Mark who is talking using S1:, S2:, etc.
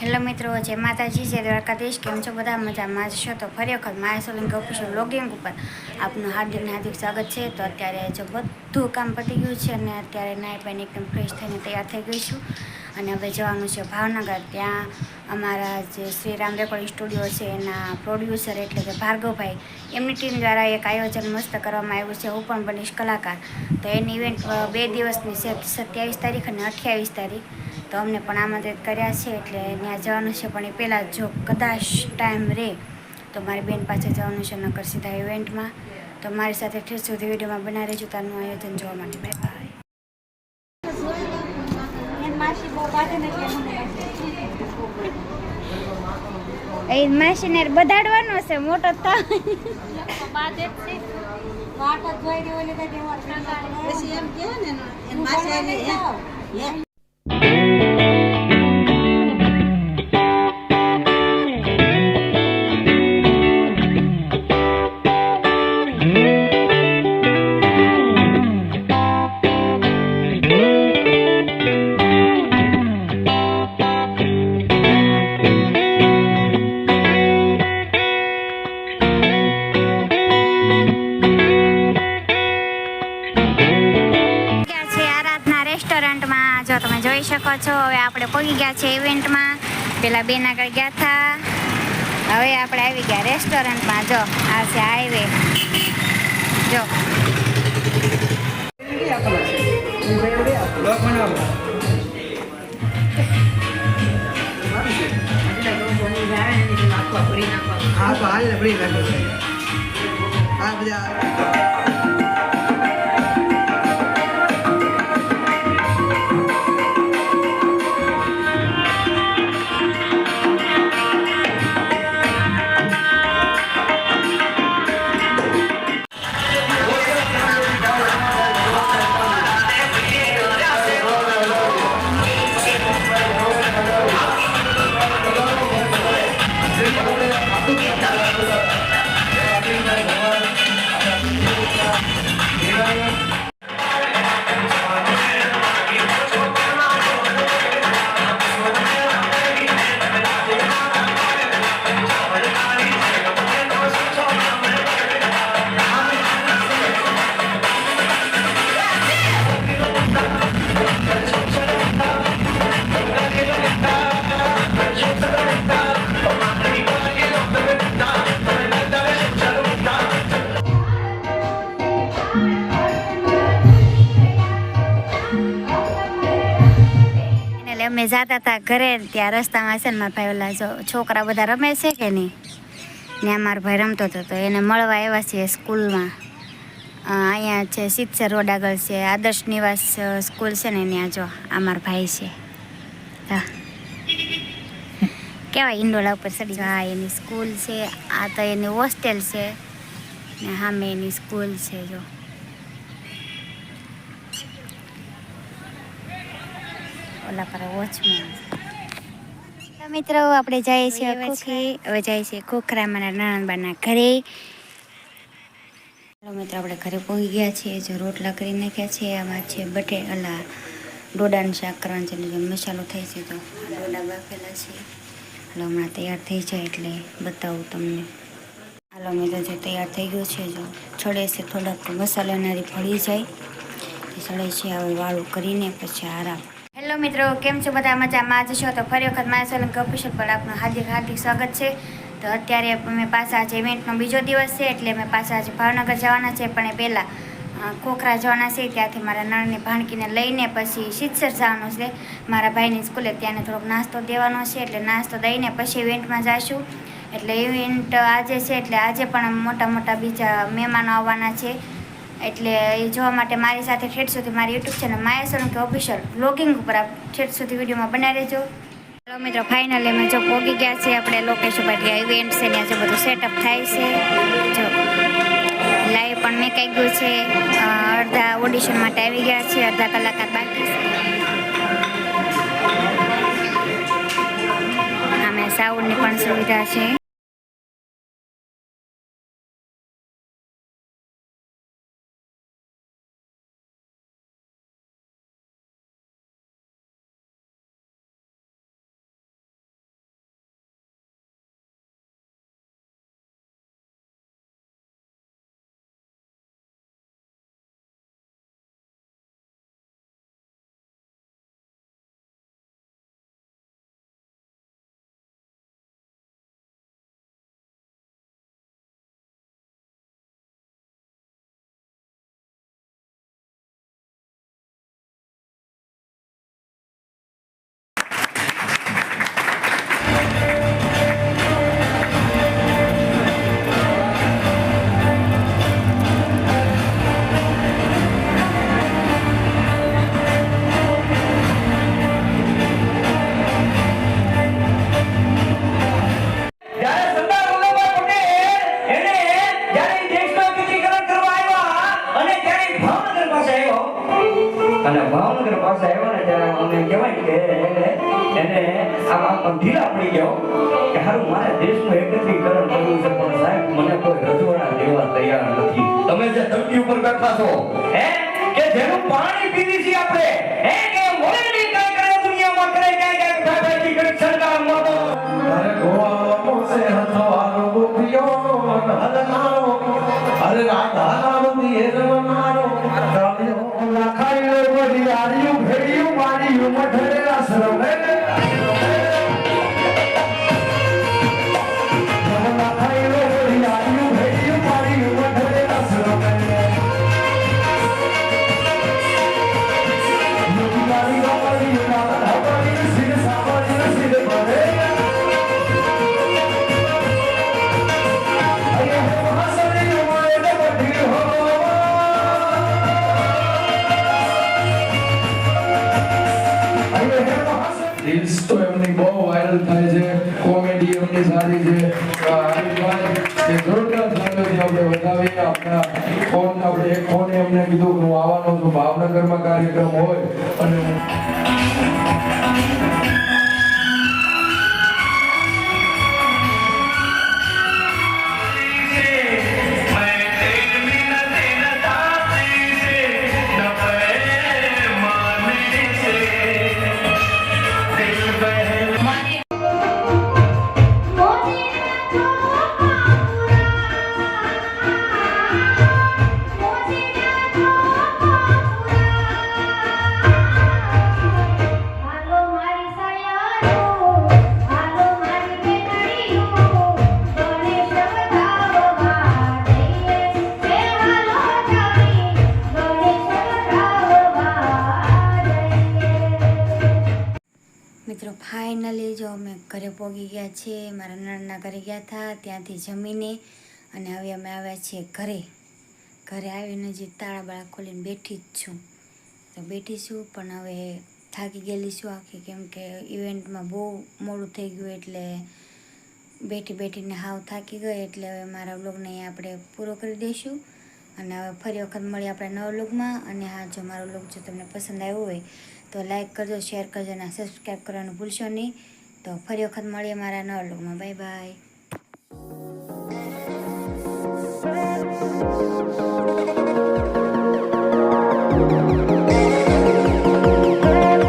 S1: Hello મિત્રો, જય માતાજી, જય દ્વારકાધીશ, કેમ છો બધા? મજામાં છો? તો ફરી વખત માયા સોલંકી ઓફિશિયલ બ્લોગિંગ ઉપર આપનું હાર્દિક હાર્દિક સ્વાગત છે. તો અત્યારે જો બધું કામ પતી ગયું છે અને અત્યારે નાઈ પાઈને એકદમ ફ્રેશ થઈને તૈયાર થઈ ગઈ છું. અને હવે જવાનું છે ભાવનગર. ત્યાં અમારા જે શ્રી રામ રેકોર્ડિંગ સ્ટુડિયો છે, એના પ્રોડ્યુસર એટલે કે ભાર્ગવભાઈ, એમની ટીમ દ્વારા એક આયોજન મસ્ત કરવામાં આવ્યું છે. હું પણ બનીશ કલાકાર. તો એની ઇવેન્ટ બે દિવસની છે, સત્યાવીસ તારીખ અને અઠ્યાવીસ તારીખ. તો અમને પણ આમંત્રિત કર્યા છે એટલે ત્યાં જવાનું છે પણ એ પહેલાં જો કદાચ ટાઈમ રહે તો મારી બેન પાસે જવાનું છે નકર સીધા ઇવેન્ટમાં તો મારી સાથે ઠેર સુધી વિડીયોમાં બનાવી રહેજો તારનું આયોજન જોવા માટે. બાય બાય એ માસીને બધાડવાનો છે મોટો થાય
S2: પછી એમ કહે ને
S1: છો હવે આપણે પહોંચી ગયા છે ઇવેન્ટમાં પેલા બેન આગળ ગયા હતા હવે આપણે આવી ગયા રેસ્ટોરન્ટમાં જો, આ છે હાઈવે જો.
S2: હા તો હાલ ને ફ્રી રાખો આ બધા
S1: જતા હતા ઘરે, ત્યાં રસ્તામાં છે ને, મારા ભાઈ ઓલા જો છોકરા બધા રમે છે કે નહીં? ને મારો ભાઈ રમતો હતો તો એને મળવા આવ્યા છીએ સ્કૂલમાં. અહીંયા છે સિત્સર રોડ આગળ છે, આદર્શ નિવાસ સ્કૂલ છે ને ત્યાં જો આ મારો ભાઈ છે. હા. કેવાય ઈંડોળા ઉપર ચડી હા, એની સ્કૂલ છે, આ તો એની હોસ્ટેલ છે. ને સામે એની સ્કૂલ છે જો. ઓલા પર વોચમેન મિત્રો આપણે જઈએ છીએ ખોખી હવે જઈએ છીએ ખોખરા મારા નણંદબાના ઘરે. મિત્રો આપણે ઘરે પહોંચી ગયા છીએ. જો રોટલા કરી નાખ્યા છે આમાં છે બટે અલા ડોડાનું શાક કરવાનું છે એટલે જો મસાલો થાય છે તો. ડોડા બાફેલા છે. એટલે હમણાં તૈયાર થઈ જાય એટલે બતાવું તમને. હાલો મિત્રો જે તૈયાર થઈ ગયો છે જો છોડે છે થોડાક મસાલાનારી ફળી જાય. એ છે હવે વાળું કરીને પછી આરામ હેલો મિત્રો, કેમ છો બધા મજામાં? જ છો તો ફરી વખત મારા સોલંકી ઓફિશિયલ પર આપનું હાર્દિક હાર્દિક સ્વાગત છે. તો અત્યારે અમે પાછા આજે ઇવેન્ટનો બીજો દિવસ છે, એટલે અમે પાછા આજે ભાવનગર જવાના છે, પણ એ પહેલાં કોખરા જવાના છે, ત્યાંથી મારા નળની ભાણકીને લઈને પછી સિત્સર જવાનું છે. મારા ભાઈની સ્કૂલે ત્યાંને થોડોક નાસ્તો દેવાનો છે, એટલે નાસ્તો દઈને પછી ઇવેન્ટમાં જઈશું એટલે ઇવેન્ટ આજે છે, એટલે આજે પણ મોટા મોટા બીજા મહેમાનો આવવાના છે. એટલે એ જોવા માટે મારી સાથે ઠેઠ સુધી મારી YouTube channel Maya Solanki official blogging ઉપર આપ ઠેઠ સુધી વિડીયોમાં બનાવી રહેજો હલો મિત્રો ફાઇનલ અમે જો પોગી ગયા છે આપણે લોકેશન પર ગયા ઇવેન્ટ છે ત્યાં જો બધું સેટઅપ થાય છે. જો લાઈવ પણ મેં કહી ગયું છે. અડધા ઓડિશન માટે આવી ગયા છે અડધા કલાકાર બાકી આમે સાઉન્ડની પણ સુવિધા છે.
S3: ઢીલા પડી ગયા કે હારું મારે દેશનું એકત્રીકરણ કરવું છે પણ સાહેબ મને કોઈ રજવાડા દેવા તૈયાર નથી. તમે જે ધરતી ઉપર બેઠા છો હે? કે જેનું પાણી પીવી છે આપણે? હે? કે મોલેલી
S4: ફોને એમને કીધું હું આવવાનો ભાવનગરમાં કાર્યક્રમ હોય અને
S1: ફાઇનલી જો અમે ઘરે પહોંચી ગયા છીએ મારા નણના ઘરે ગયા હતા, ત્યાંથી જમીને અને હવે અમે આવ્યા છીએ ઘરે. ઘરે આવીને જે તાળા બાળા ખોલીને બેઠી જ છું. તો બેઠી છું, પણ હવે થાકી ગયેલી છું આખી, કેમ કે ઇવેન્ટમાં બહુ મોડું થઈ ગયું એટલે બેઠી બેઠીને હાવ થાકી ગઈ, એટલે હવે મારા બ્લોગને આપણે પૂરો કરી દઈશું. અને હવે ફરી વખત મળીએ આપણે નવા વ્લોગમાં. અને હા, જો મારો લુક જો તમને પસંદ આવ્યો હોય, તો લાઈક કરજો, શેર કરજો અને સબસ્ક્રાઈબ કરવાનું ભૂલશો નહીં. તો ફરી વખત મળીએ મારા નવા વ્લોગમાં. Bye bye.